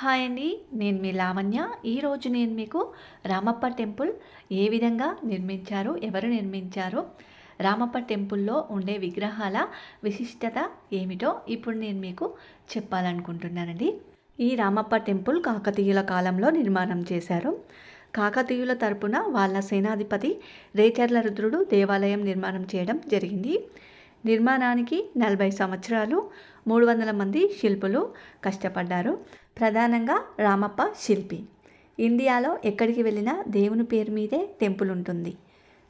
Hi అండి నేను మీ లావణ్య. ఈరోజు నేను మీకు రామప్ప టెంపుల్ ఏ విధంగా నిర్మించారు ఎవరు నిర్మించారు రామప్ప టెంపుల్లో ఉండే విగ్రహాల విశిష్టత ఏమిటో ఇప్పుడు నేను మీకు చెప్పాలనుకుంటున్నానండి. ఈ రామప్ప టెంపుల్ కాకతీయుల కాలంలో నిర్మాణం చేశారు. కాకతీయుల తరపున వాళ్ళ సేనాధిపతి రేచర్ల రుద్రుడు దేవాలయం నిర్మాణం చేయడం జరిగింది. నిర్మాణానికి నలభై సంవత్సరాలు మూడు వందల మంది శిల్పులు కష్టపడ్డారు. ప్రధానంగా రామప్ప శిల్పి. ఇండియాలో ఎక్కడికి వెళ్ళినా దేవుని పేరు మీదే టెంపుల్ ఉంటుంది.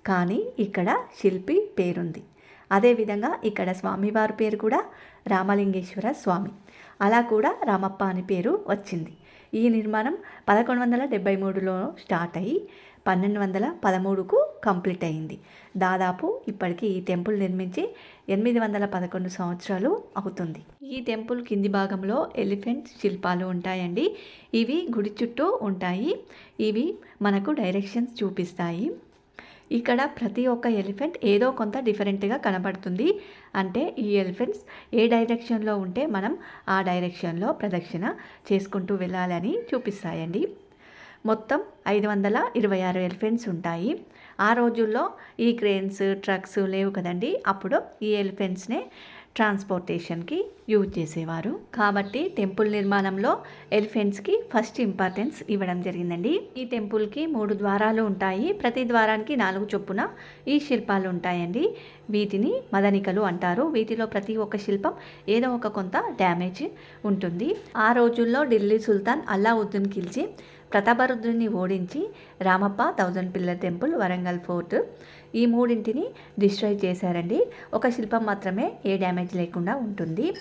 కానీ ఇక్కడ శిల్పి పేరుంది. అదేవిధంగా ఇక్కడ స్వామివారి పేరు కూడా రామలింగేశ్వర స్వామి. అలా కూడా రామప్ప అని పేరు వచ్చింది. ఈ నిర్మాణం పదకొండు వందల డెబ్బై మూడులో స్టార్ట్ అయ్యి పన్నెండు వందల పదమూడుకు కంప్లీట్ అయింది. దాదాపు ఇప్పటికి ఈ టెంపుల్ నిర్మించి ఎనిమిది వందల పదకొండు సంవత్సరాలు అవుతుంది. ఈ టెంపుల్ కింది భాగంలో ఎలిఫెంట్ శిల్పాలు ఉంటాయండి. ఇవి గుడి చుట్టూ ఉంటాయి. ఇవి మనకు డైరెక్షన్స్ చూపిస్తాయి. ఇక్కడ ప్రతి ఒక్క ఎలిఫెంట్ ఏదో కొంత డిఫరెంట్గా కనబడుతుంది. అంటే ఈ ఎలిఫెంట్స్ ఏ డైరెక్షన్లో ఉంటే మనం ఆ డైరెక్షన్లో ప్రదక్షిణ చేసుకుంటూ వెళ్ళాలని చూపిస్తాయండి. మొత్తం ఐదు వందల ఇరవై ఆరు ఎలిఫెంట్స్ ఉంటాయి. ఆ రోజుల్లో ఈ క్రేన్స్ ట్రక్స్ లేవు కదండి. అప్పుడు ఈ ఎలిఫెంట్స్నే ట్రాన్స్పోర్టేషన్కి యూజ్ చేసేవారు. కాబట్టి టెంపుల్ నిర్మాణంలో ఎలిఫెంట్స్కి ఫస్ట్ ఇంపార్టెన్స్ ఇవ్వడం జరిగిందండి. ఈ టెంపుల్కి మూడు ద్వారాలు ఉంటాయి. ప్రతి ద్వారానికి నాలుగు చొప్పున ఈ శిల్పాలు ఉంటాయండి. వీటిని మదనికలు అంటారు. వీటిలో ప్రతి ఒక్క శిల్పం ఏదో ఒక కొంత డ్యామేజ్ ఉంటుంది. ఆ రోజుల్లో ఢిల్లీ సుల్తాన్ అల్లావుద్దీన్ ఖిల్జీ ప్రతాపరుద్రుని ఓడించి Ramappa thousand pillar temple Warangal fort ఈ మూడింటిని డిస్ట్రాయ్ చేశారండి. ఒక శిల్పం మాత్రమే ఏ డ్యామేజ్ లేకుండా ఉంటుంది.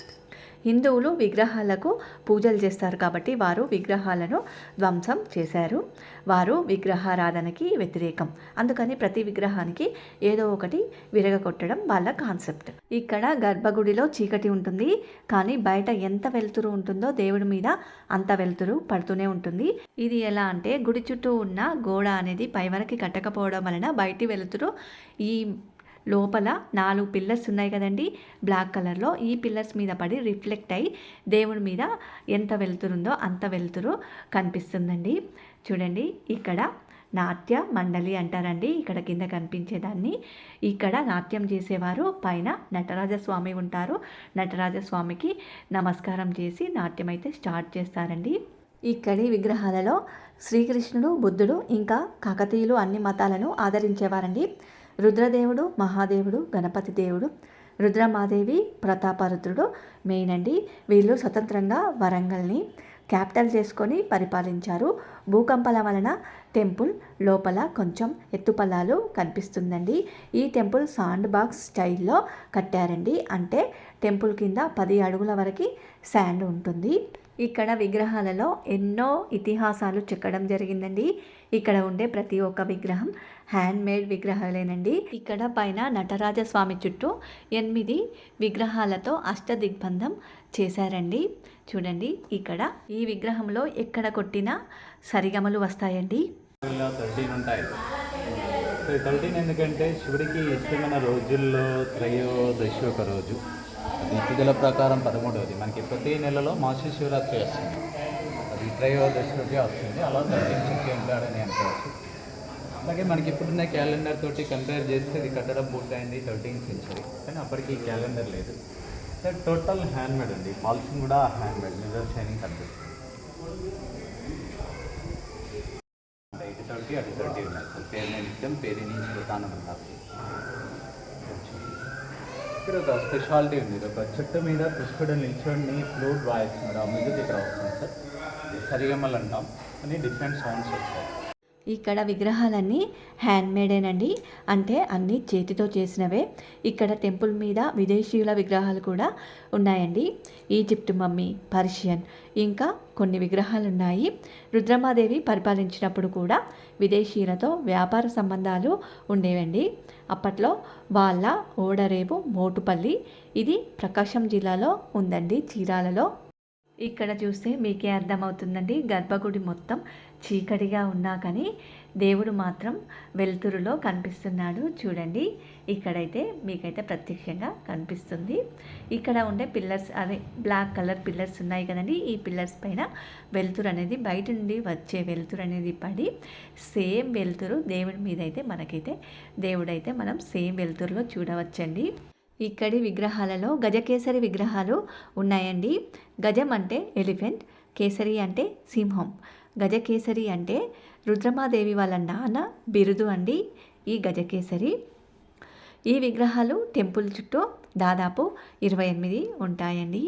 హిందువులు విగ్రహాలకు పూజలు చేస్తారు కాబట్టి వారు విగ్రహాలను ధ్వంసం చేశారు. వారు విగ్రహారాధనకి వ్యతిరేకం. అందుకని ప్రతి విగ్రహానికి ఏదో ఒకటి విరగకొట్టడం వాళ్ళ కాన్సెప్ట్. ఇక్కడ గర్భగుడిలో చీకటి ఉంటుంది. కానీ బయట ఎంత వెలుతురు ఉంటుందో దేవుడి మీద అంత వెలుతురు పడుతూనే ఉంటుంది. ఇది ఎలా అంటే గుడి చుట్టూ ఉన్న గోడ అనేది పైవరకి కట్టకపోవడం వలన బయటి వెలుతురు ఈ లోపల నాలుగు పిల్లర్స్ ఉన్నాయి కదండి. బ్లాక్ కలర్లో ఈ పిల్లర్స్ మీద పడి రిఫ్లెక్ట్ అయ్యి దేవుడి మీద ఎంత వెళ్తురుందో అంత వెలుతురు కనిపిస్తుందండి. చూడండి ఇక్కడ నాట్య మండలి అంటారండి. ఇక్కడ కింద కనిపించేదాన్ని. ఇక్కడ నాట్యం చేసేవారు. పైన నటరాజస్వామి ఉంటారు. నటరాజస్వామికి నమస్కారం చేసి నాట్యం అయితే స్టార్ట్ చేస్తారండి. ఇక్కడి విగ్రహాలలో శ్రీకృష్ణుడు బుద్ధుడు ఇంకా కాకతీయులు అన్ని మతాలను ఆదరించేవారండి. రుద్రదేవుడు మహాదేవుడు గణపతి దేవుడు రుద్రమాదేవి ప్రతాపరుద్రుడు మెయిన్ అండి వీళ్ళు స్వతంత్రంగా వరంగల్ని క్యాపిటల్ చేసుకొని పరిపాలించారు. భూకంపాల వలన టెంపుల్ లోపల కొంచెం ఎత్తుపల్లాలు కనిపిస్తుందండి. ఈ టెంపుల్ సాండ్ బాక్స్ స్టైల్లో కట్టారండి. అంటే టెంపుల్ కింద పది అడుగుల వరకు శాండ్ ఉంటుంది. ఇక్కడ విగ్రహాలలో ఎన్నో ఇతిహాసాలు చెక్కడం జరిగిందండి. ఇక్కడ ఉండే ప్రతి ఒక్క విగ్రహం హ్యాండ్ మేడ్ విగ్రహాలేనండి. ఇక్కడ పైన నటరాజ స్వామి చుట్టూ ఎనిమిది విగ్రహాలతో అష్టదిగ్బంధం చేశారండి. చూడండి ఇక్కడ ఈ విగ్రహంలో ఎక్కడ కొట్టినా సరిగమలు వస్తాయండి. థర్టీన్ ఉంటాయి. థర్టీన్ ఎందుకంటే శివుడికి ఇష్టమైన రోజుల్లో త్రయోదశి ఒక రోజు. తిథుల ప్రకారం పదమూడవది. మనకి ప్రతి నెలలో మాసి శివరాత్రి వస్తుంది. అది త్రయోదశి రోజే వస్తుంది. అలా థర్టీన్ చెప్పి ఉంటాడని అనుకోవచ్చు. అలాగే మనకి ఇప్పుడున్న క్యాలెండర్ తోటి కంపేర్ చేస్తే ఇది కట్టడం పూర్తయింది థర్టీన్ సెంచరీ. కానీ అప్పటికి క్యాలెండర్ లేదు. సార్ టోటల్ హ్యాండ్మేడ్ అండి పాల్సింగ్ కూడా హ్యాండ్మేడ్. మిర్రర్ షైనింగ్ కనిపిస్తుంది. ఎయిట్ థర్టీ అటు థర్టీ ఉన్నాయి. సో పేరుని నిత్యం నుంచి శృతానం అంటారు ఇక్కడ ఒక స్పెషాలిటీ ఉంది. ఒక చెట్టు మీద పుష్కుడు నిల్చొని ఫ్లూట్ వాయిస్తున్నాడు. ఆ మ్యూజిక్ ఇక్కడ వస్తుంది సార్. ఇది సరిగమలు అంటాం. అని డిఫరెంట్ సౌండ్స్ వస్తాయి. ఇక్కడ విగ్రహాలన్నీ హ్యాండ్మేడేనండి. అంటే అన్నీ చేతితో చేసినవే. ఇక్కడ టెంపుల్ మీద విదేశీయుల విగ్రహాలు కూడా ఉన్నాయండి. Egypt mummy Persian. ఇంకా కొన్ని విగ్రహాలు ఉన్నాయి రుద్రమాదేవి పరిపాలించినప్పుడు కూడా విదేశీయులతో వ్యాపార సంబంధాలు ఉండేవండి. అప్పట్లో వాళ్ళ ఓడరేవు మోటుపల్లి ఇది ప్రకాశం జిల్లాలో ఉందండి చీరాలలో. ఇక్కడ చూస్తే మీకే అర్థమవుతుందండి గర్భగుడి మొత్తం చీకటిగా ఉన్నా కానీ దేవుడు మాత్రం వెలుతురులో కనిపిస్తున్నాడు. చూడండి ఇక్కడైతే మీకైతే ప్రత్యక్షంగా కనిపిస్తుంది. ఇక్కడ ఉండే పిల్లర్స్ అదే బ్లాక్ కలర్ పిల్లర్స్ ఉన్నాయి కదండి. ఈ పిల్లర్స్ పైన వెలుతురు అనేది బయట నుండి వచ్చే వెలుతురు అనేది పడి సేమ్ వెలుతురు దేవుడి మీద అయితే మనకైతే దేవుడైతే మనం సేమ్ వెలుతురులో చూడవచ్చండి. ఇక్కడి విగ్రహాలలో గజకేసరి విగ్రహాలు ఉన్నాయండి. గజం అంటే ఎలిఫెంట్ కేసరి అంటే సింహం. గజకేసరి అంటే రుద్రమాదేవి వాళ్ళ నాన్న బిరుదు అండి ఈ గజకేసరి. ఈ విగ్రహాలు టెంపుల్ చుట్టూ దాదాపు ఇరవై ఎనిమిది ఉంటాయండి.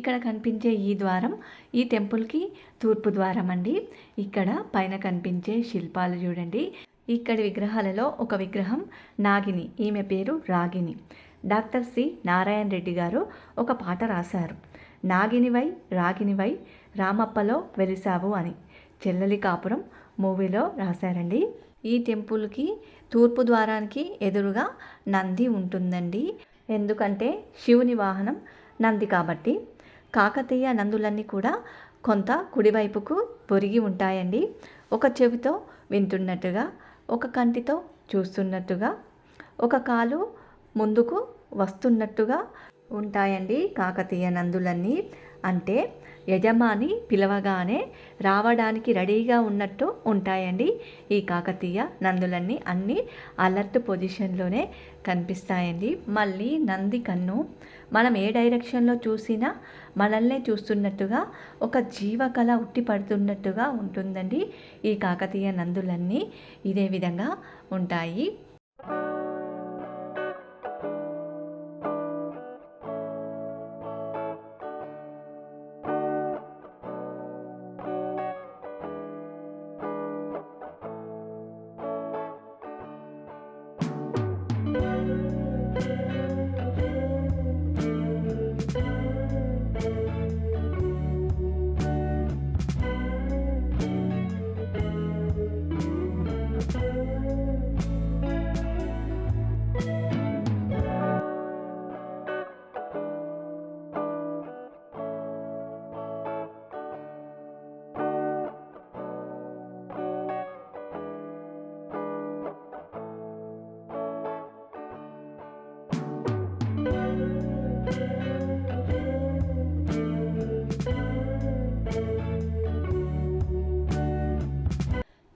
ఇక్కడ కనిపించే ఈ ద్వారం ఈ టెంపుల్కి తూర్పు ద్వారం అండి. ఇక్కడ పైన కనిపించే శిల్పాలు చూడండి. ఇక్కడి విగ్రహాలలో ఒక విగ్రహం నాగిని ఈమె పేరు రాగిని. Doctor C. నారాయణ రెడ్డి గారు ఒక పాట రాశారు. నాగినివై రాగినివై రామప్పలో వెలిసావు అని చెల్లలి కాపురం మూవీలో రాశారండి. ఈ టెంపుల్కి తూర్పు ద్వారానికి ఎదురుగా నంది ఉంటుందండి. ఎందుకంటే శివుని వాహనం నంది కాబట్టి. కాకతీయ నందులన్నీ కూడా కొంత కుడివైపుకు పొరిగి ఉంటాయండి. ఒక చెవితో వింటున్నట్టుగా ఒక కంటితో చూస్తున్నట్టుగా ఒక కాలు ముందుకు వస్తున్నట్టుగా ఉంటాయండి కాకతీయ నందులన్నీ. అంటే యజమాని పిలవగానే రావడానికి రెడీగా ఉన్నట్టు ఉంటాయండి. ఈ కాకతీయ నందులన్నీ అన్నీ అలర్ట్ పొజిషన్లోనే కనిపిస్తాయండి. మళ్ళీ నంది కన్ను. మనం ఏ డైరెక్షన్లో చూసినా మనల్నే చూస్తున్నట్టుగా ఒక జీవకళ ఉట్టిపడుతున్నట్టుగా ఉంటుందండి. ఈ కాకతీయ నందులన్నీ ఇదే విధంగా ఉంటాయి.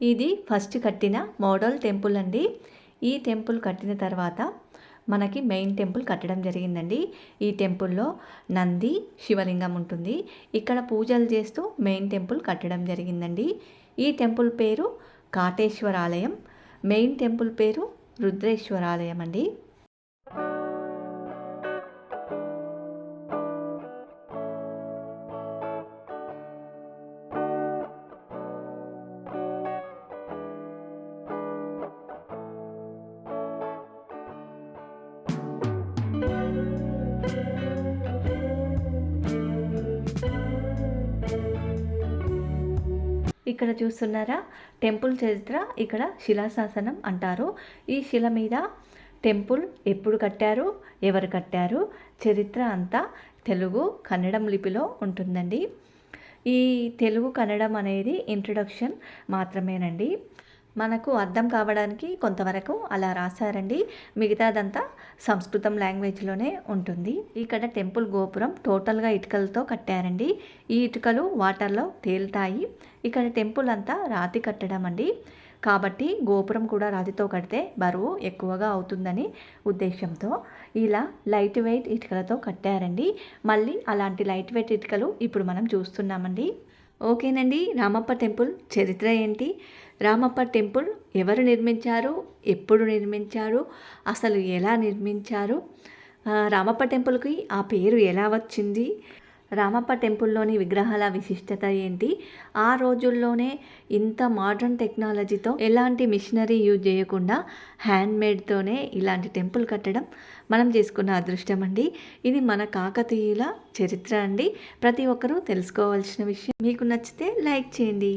ఇది ఫస్ట్ కట్టిన మోడల్ టెంపుల్ అండి. ఈ టెంపుల్ కట్టిన తర్వాత మనకి మెయిన్ టెంపుల్ కట్టడం జరిగిందండి. ఈ టెంపుల్లో నంది శివలింగం ఉంటుంది. ఇక్కడ పూజలు చేస్తూ మెయిన్ టెంపుల్ కట్టడం జరిగిందండి. ఈ టెంపుల్ పేరు కాటేశ్వరాలయం. మెయిన్ టెంపుల్ పేరు రుద్రేశ్వరాలయం అండి. ఇక్కడ చూస్తున్నారా? టెంపుల్ చరిత్ర ఇక్కడ శిలాశాసనం అంటారు. ఈ శిల మీద టెంపుల్ ఎప్పుడు కట్టారు? ఎవరు కట్టారు? చరిత్ర అంతా తెలుగు కన్నడం లిపిలో ఉంటుందండి. ఈ తెలుగు కన్నడం అనేది ఇంట్రడక్షన్ మాత్రమేనండి. మనకు అర్థం కావడానికి కొంతవరకు అలా రాశారండి. మిగతాదంతా సంస్కృతం లాంగ్వేజ్లోనే ఉంటుంది. ఇక్కడ టెంపుల్ గోపురం టోటల్గా ఇటుకలతో కట్టారండి. ఈ ఇటుకలు వాటర్లో తేలుతాయి. ఇక్కడ టెంపుల్ అంతా రాతి కట్టడం అండి కాబట్టి గోపురం కూడా రాతితో కడితే బరువు ఎక్కువగా అవుతుందని ఉద్దేశంతో ఇలా లైట్ వెయిట్ ఇటుకలతో కట్టారండి. మళ్ళీ అలాంటి లైట్ వెయిట్ ఇటుకలు ఇప్పుడు మనం చూస్తున్నామండి. ఓకేనండి. రామప్ప టెంపుల్ చరిత్ర ఏంటి? రామప్ప టెంపుల్ ఎవరు నిర్మించారు? ఎప్పుడు నిర్మించారు? అసలు ఎలా నిర్మించారు? రామప్ప టెంపుల్కి ఆ పేరు ఎలా వచ్చింది? రామప్ప టెంపుల్లోని విగ్రహాల విశిష్టత ఏంటి? ఆ రోజుల్లోనే ఇంత మోడర్న్ టెక్నాలజీతో ఎలాంటి మిషనరీ యూజ్ చేయకుండా హ్యాండ్మేడ్తోనే ఇలాంటి టెంపుల్ కట్టడం మనం చేసుకున్న అదృష్టం అండి. ఇది మన కాకతీయుల చరిత్ర అండి. ప్రతి ఒక్కరూ తెలుసుకోవాల్సిన విషయం. మీకు నచ్చితే లైక్ చేయండి.